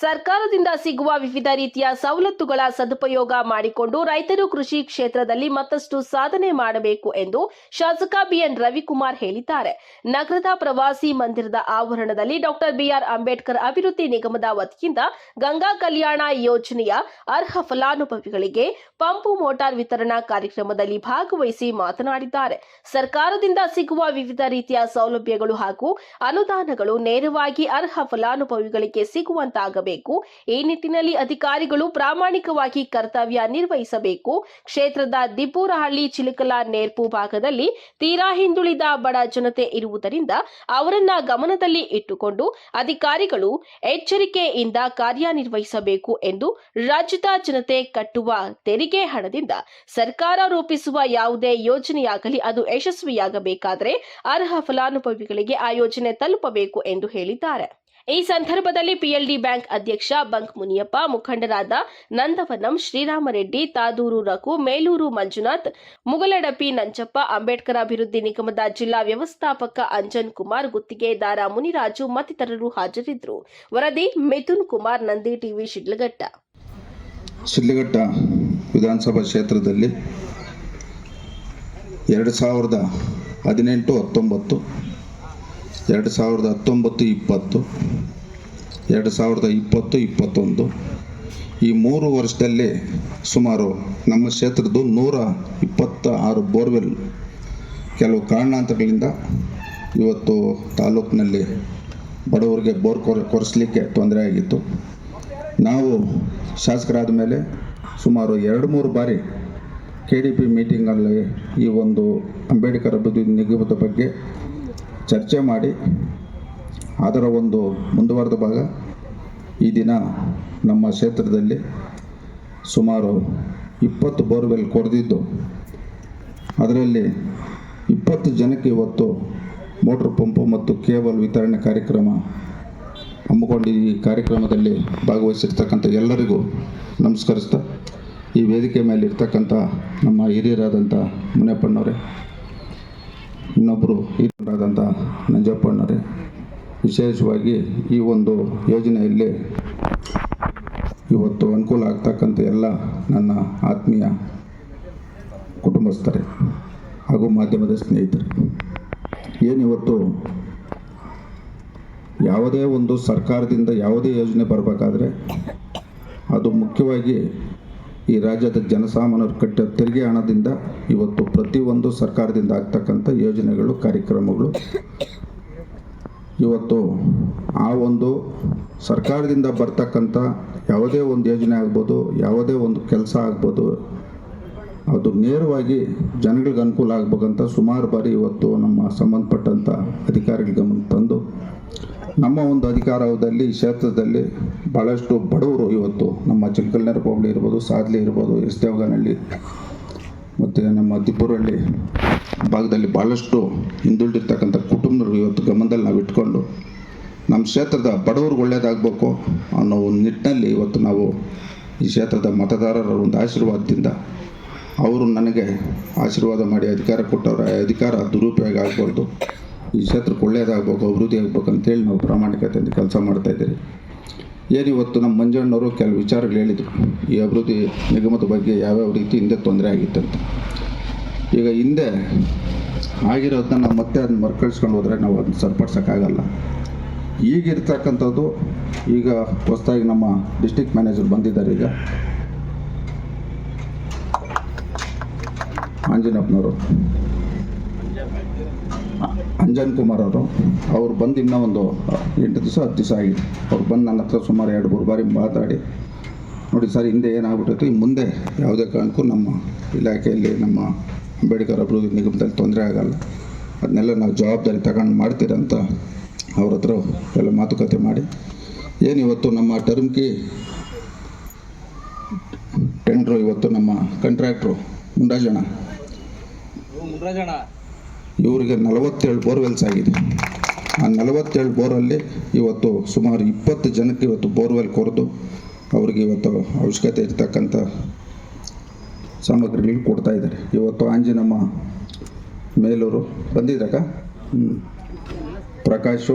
ಸರ್ಕಾರದಿಂದ ಸಿಗುವ ವಿವಿಧ ರೀತಿಯ ಸವಲತ್ತುಗಳ ಸದುಪಯೋಗ ಮಾಡಿಕೊಂಡು ರೈತರು ಕೃಷಿ ಕ್ಷೇತ್ರದಲ್ಲಿ ಮತ್ತಷ್ಟು ಸಾಧನೆ ಮಾಡಬೇಕು ಎಂದು ಶಾಸಕ ಬಿಎನ್ ರವಿಕುಮಾರ್ ಹೇಳಿದ್ದಾರೆ. ನಗರದ ಪ್ರವಾಸಿ ಮಂದಿರದ ಆವರಣದಲ್ಲಿ ಡಾಕ್ಟರ್ ಬಿಆರ್ ಅಂಬೇಡ್ಕರ್ ಅಭಿವೃದ್ಧಿ ನಿಗಮದ ವತಿಯಿಂದ ಗಂಗಾ ಕಲ್ಯಾಣ ಯೋಜನೆಯ ಅರ್ಹ ಫಲಾನುಭವಿಗಳಿಗೆ ಪಂಪು ಮೋಟಾರ್ ವಿತರಣಾ ಕಾರ್ಯಕ್ರಮದಲ್ಲಿ ಭಾಗವಹಿಸಿ ಮಾತನಾಡಿದ್ದಾರೆ. ಸರ್ಕಾರದಿಂದ ಸಿಗುವ ವಿವಿಧ ರೀತಿಯ ಸೌಲಭ್ಯಗಳು ಹಾಗೂ ಅನುದಾನಗಳು ನೇರವಾಗಿ ಅರ್ಹ ಫಲಾನುಭವಿಗಳಿಗೆ ಸಿಗುವಂತಾಗಬೇಕು. ಈ ನಿಟ್ಟಿನಲ್ಲಿ ಅಧಿಕಾರಿಗಳು ಪ್ರಾಮಾಣಿಕವಾಗಿ ಕರ್ತವ್ಯ ನಿರ್ವಹಿಸಬೇಕು. ಕ್ಷೇತ್ರದ ದಿಬ್ಬೂರಹಳ್ಳಿ ಚಿಲಕಲ ನೇರ್ಪು ಭಾಗದಲ್ಲಿ ತೀರಾ ಹಿಂದುಳಿದ ಬಡ ಜನತೆ ಇರುವುದರಿಂದ ಅವರನ್ನ ಗಮನದಲ್ಲಿ ಇಟ್ಟುಕೊಂಡು ಅಧಿಕಾರಿಗಳು ಎಚ್ಚರಿಕೆಯಿಂದ ಕಾರ್ಯನಿರ್ವಹಿಸಬೇಕು ಎಂದು ರಾಜ್ಯದ ಜನತೆ ಕಟ್ಟುವ ತೆರಿಗೆ ಹಣದಿಂದ ಸರ್ಕಾರ ರೂಪಿಸುವ ಯಾವುದೇ ಯೋಜನೆಯಾಗಲಿ ಅದು ಯಶಸ್ವಿಯಾಗಬೇಕಾದರೆ ಅರ್ಹ ಫಲಾನುಭವಿಗಳಿಗೆ ಆ ಯೋಜನೆ ತಲುಪಬೇಕು ಎಂದು ಹೇಳಿದ್ದಾರೆ. ಈ ಸಂದರ್ಭದಲ್ಲಿ ಪಿಎಲ್ಡಿ ಬ್ಯಾಂಕ್ ಅಧ್ಯಕ್ಷ ಬಂಕ್ ಮುನಿಯಪ್ಪ, ಮುಖಂಡರಾದ ನಂದವನಂ, ಶ್ರೀರಾಮರೆಡ್ಡಿ, ತಾದೂರು ರಘು, ಮೇಲೂರು ಮಂಜುನಾಥ್ ಮುಗಲಡಪಿ ನಂಜಪ್ಪ, ಅಂಬೇಡ್ಕರ್ ಅಭಿವೃದ್ಧಿ ನಿಗಮದ ಜಿಲ್ಲಾ ವ್ಯವಸ್ಥಾಪಕ ಅಂಜನ್ ಕುಮಾರ್, ಗುತ್ತಿಗೆದಾರ ಮುನಿರಾಜು ಮತ್ತಿತರರು ಹಾಜರಿದ್ದರು. ವರದಿ ಮಿಥುನ್ ಕುಮಾರ್, ನಂದಿ ಟಿವಿ ಶಿಡ್ಲಘಟ್ಟ. ಶಿಡ್ಲಘಟ್ಟ ವಿಧಾನಸಭಾ ಕ್ಷೇತ್ರದಲ್ಲಿ ಎರಡು ಸಾವಿರದ ಹದಿನೆಂಟು ಹತ್ತೊಂಬತ್ತು ಎರಡು ಸಾವಿರದ ಹತ್ತೊಂಬತ್ತು, ಇಪ್ಪತ್ತು. ಎರಡು ಸಾವಿರದ ಇಪ್ಪತ್ತು, ಇಪ್ಪತ್ತೊಂದು. ಈ ಮೂರು ವರ್ಷದಲ್ಲಿ ಸುಮಾರು ನಮ್ಮ ಕ್ಷೇತ್ರದ್ದು ನೂರ ಇಪ್ಪತ್ತ ಆರು ಬೋರ್ವೆಲ್. ಕೆಲವು ಕಾರಣಾಂತರಗಳಿಂದ ಇವತ್ತು ತಾಲೂಕಿನಲ್ಲಿ ಬಡವರಿಗೆ ಬೋರ್ ಕೊರ, ಕೊರೆಸಲಿಕ್ಕೆ ತೊಂದರೆ ಆಗಿತ್ತು. ನಾವು ಶಾಸಕರಾದ ಮೇಲೆ ಸುಮಾರು ಎರಡು ಮೂರು ಬಾರಿ ಕೆ ಡಿ ಪಿ ಮೀಟಿಂಗಲ್ಲಿ ಈ ಒಂದು ಅಂಬೇಡ್ಕರ್ ಅಭಿವೃದ್ಧಿ ನಿಗಮದ ಬಗ್ಗೆ ಚರ್ಚೆ ಮಾಡಿ ಅದರ ಒಂದು ಮುಂದುವರೆದ ಭಾಗ. ಈ ದಿನ ನಮ್ಮ ಕ್ಷೇತ್ರದಲ್ಲಿ ಸುಮಾರು ಇಪ್ಪತ್ತು ಬೋರ್ವೆಲ್ ಕೊರೆದಿದ್ದು ಅದರಲ್ಲಿ ಇಪ್ಪತ್ತು ಜನಕ್ಕೆ ಇವತ್ತು ಮೋಟ್ರ್ ಪಂಪು ಮತ್ತು ಕೇಬಲ್ ವಿತರಣೆ ಕಾರ್ಯಕ್ರಮ ಹಮ್ಮಿಕೊಂಡು ಈ ಕಾರ್ಯಕ್ರಮದಲ್ಲಿ ಭಾಗವಹಿಸಿರ್ತಕ್ಕಂಥ ಎಲ್ಲರಿಗೂ ನಮಸ್ಕರಿಸ್ತಾ, ಈ ವೇದಿಕೆ ಮೇಲೆ ಇರ್ತಕ್ಕಂಥ ನಮ್ಮ ಹಿರಿಯರಾದಂಥ ಮುನಿಯಪ್ಪಣ್ಣವರೇ ಇನ್ನೊಬ್ಬರು ಹಿರಿಯರಾದಂಥ ನಂಜಪ್ಪಣ್ಣರೇ ವಿಶೇಷವಾಗಿ ಈ ಒಂದು ಯೋಜನೆಯಲ್ಲಿ ಇವತ್ತು ಅನುಕೂಲ ಆಗ್ತಕ್ಕಂಥ ಎಲ್ಲ ನನ್ನ ಆತ್ಮೀಯ ಕುಟುಂಬಸ್ಥರೇ ಹಾಗೂ ಮಾಧ್ಯಮದ ಸ್ನೇಹಿತರೆ ಏನಿವತ್ತು ಯಾವುದೇ ಒಂದು ಸರ್ಕಾರದಿಂದ ಯಾವುದೇ ಯೋಜನೆ ಬರಬೇಕಾದ್ರೆ ಅದು ಮುಖ್ಯವಾಗಿ ಈ ರಾಜ್ಯದ ಜನಸಾಮಾನ್ಯರು ಕಟ್ಟ ತೆರಿಗೆ ಹಣದಿಂದ ಇವತ್ತು ಪ್ರತಿಯೊಂದು ಸರ್ಕಾರದಿಂದ ಆಗ್ತಕ್ಕಂಥ ಯೋಜನೆಗಳು, ಕಾರ್ಯಕ್ರಮಗಳು. ಇವತ್ತು ಆ ಒಂದು ಸರ್ಕಾರದಿಂದ ಬರ್ತಕ್ಕಂಥ ಯಾವುದೇ ಒಂದು ಯೋಜನೆ ಆಗ್ಬೋದು, ಯಾವುದೇ ಒಂದು ಕೆಲಸ ಆಗ್ಬೋದು, ಅದು ನೇರವಾಗಿ ಜನಗಳಿಗೆ ಅನುಕೂಲ ಆಗ್ಬೇಕಂತ ಸುಮಾರು ಬಾರಿ ಇವತ್ತು ನಮ್ಮ ಸಂಬಂಧಪಟ್ಟಂಥ ಅಧಿಕಾರಿಗಳ ಗಮನ ತಂದು ನಮ್ಮ ಒಂದು ಅಧಿಕಾರದಲ್ಲಿ ಕ್ಷೇತ್ರದಲ್ಲಿ ಭಾಳಷ್ಟು ಬಡವರು ಇವತ್ತು ನಮ್ಮ ಚಿಲ್ಕಲ್ನರ್ ಹೋಬಳಿ ಇರ್ಬೋದು, ಸಾದ್ಲಿ ಇರ್ಬೋದು ಎಸ್ ದೇವಗಾನಹಳ್ಳಿ ಮತ್ತು ನಮ್ಮ ದಿಬ್ಬೂರಹಳ್ಳಿ ಭಾಗದಲ್ಲಿ ಭಾಳಷ್ಟು ಹಿಂದುಳಿದಿರ್ತಕ್ಕಂಥ ಕುಟುಂಬರು ಇವತ್ತು ಗಮನದಲ್ಲಿ ನಾವು ಇಟ್ಕೊಂಡು ನಮ್ಮ ಕ್ಷೇತ್ರದ ಬಡವ್ರಿಗೆ ಒಳ್ಳೆಯದಾಗಬೇಕು ಅನ್ನೋ ಒಂದು ನಿಟ್ಟಿನಲ್ಲಿ ಇವತ್ತು ನಾವು ಈ ಕ್ಷೇತ್ರದ ಮತದಾರರ ಒಂದು ಆಶೀರ್ವಾದದಿಂದ ಅವರು ನನಗೆ ಆಶೀರ್ವಾದ ಮಾಡಿ ಅಧಿಕಾರ ಕೊಟ್ಟವರ, ಅಧಿಕಾರ ದುರುಪಯೋಗ ಆಗಬಾರ್ದು. ಈ ಕ್ಷೇತ್ರಕ್ಕೆ ಒಳ್ಳೆಯದಾಗಬೇಕು ಅಭಿವೃದ್ಧಿ ಆಗಬೇಕು ಅಂತೇಳಿ ನಾವು ಪ್ರಾಮಾಣಿಕತೆಯಿಂದ ಕೆಲಸ ಮಾಡ್ತಾಯಿದ್ದೀರಿ ಇವತ್ತು ನಮ್ಮ ಮಂಜಣ್ಣವರು ಕೆಲವು ವಿಚಾರಗಳು ಹೇಳಿದರು. ಈ ಅಭಿವೃದ್ಧಿ ನಿಗಮದ ಬಗ್ಗೆ ಯಾವ್ಯಾವ ರೀತಿ ಹಿಂದೆ ತೊಂದರೆ ಆಗಿತ್ತಂತ ಈಗ ಹಿಂದೆ ಆಗಿರೋದನ್ನ ನಾವು ಮತ್ತೆ ಅದನ್ನ ಮರುಕಳಿಸ್ಕೊಂಡು ಹೋದರೆ ನಾವು ಅದನ್ನ ಸರಿಪಡ್ಸೋಕ್ಕಾಗಲ್ಲ. ಈಗಿರ್ತಕ್ಕಂಥದ್ದು ಈಗ ಹೊಸದಾಗಿ ನಮ್ಮ ಡಿಸ್ಟಿಕ್ ಮ್ಯಾನೇಜರ್ ಬಂದಿದ್ದಾರೆ ಈಗ. ಆಂಜನಪ್ಪನವರು ಅಂಜನ್ ಕುಮಾರ್ ಅವರು, ಅವ್ರು ಬಂದು ಇನ್ನೂ ಒಂದು ಎಂಟು ದಿವಸ, ಹತ್ತು ದಿವಸ ಆಗಿದೆ. ಅವ್ರು ಬಂದು ನನ್ನ ಹತ್ರ ಸುಮಾರು ಎರಡು, ಮೂರು ಬಾರಿ ಮಾತಾಡಿ. ನೋಡಿ ಸರ್, ಹಿಂದೆ ಏನಾಗ್ಬಿಟ್ಟೈತೆ ಈ ಮುಂದೆ ಯಾವುದೇ ಕಾರಣಕ್ಕೂ ನಮ್ಮ ಇಲಾಖೆಯಲ್ಲಿ, ನಮ್ಮ ಅಂಬೇಡ್ಕರ್ ಅಭಿವೃದ್ಧಿ ನಿಗಮದಲ್ಲಿ ತೊಂದರೆ ಆಗಲ್ಲ. ಅದನ್ನೆಲ್ಲ ನಾವು ಜವಾಬ್ದಾರಿ ತಗೊಂಡು ಮಾಡ್ತೀರಂತ ಅವ್ರ ಹತ್ರ ಎಲ್ಲ ಮಾತುಕತೆ ಮಾಡಿ. ಏನು ಇವತ್ತು ನಮ್ಮ ಟರ್ಮ್ಕಿ ಟೆಂಡ್ರು ಇವತ್ತು ನಮ್ಮ ಕಾಂಟ್ರಾಕ್ಟ್ರು ಮುಂಡಾಜಣ ಇವರಿಗೆ ನಲವತ್ತೇಳು ಬೋರ್ವೆಲ್ಸ್ ಆಗಿದೆ. ಆ ನಲವತ್ತೇಳು ಬೋರಲ್ಲಿ ಇವತ್ತು ಸುಮಾರು ಇಪ್ಪತ್ತು ಜನಕ್ಕೆ ಇವತ್ತು ಬೋರ್ವೆಲ್ ಕೊರೆದು ಅವ್ರಿಗೆ ಇವತ್ತು ಅವಶ್ಯಕತೆ ಇರ್ತಕ್ಕಂಥ ಸಾಮಗ್ರಿಗಳು ಕೊಡ್ತಾ ಇದ್ದಾರೆ. ಇವತ್ತು ಆಂಜಿನಮ್ಮ ಮೇಲೂರು ಬಂದಿದ್ದಕ್ಕ ಪ್ರಕಾಶು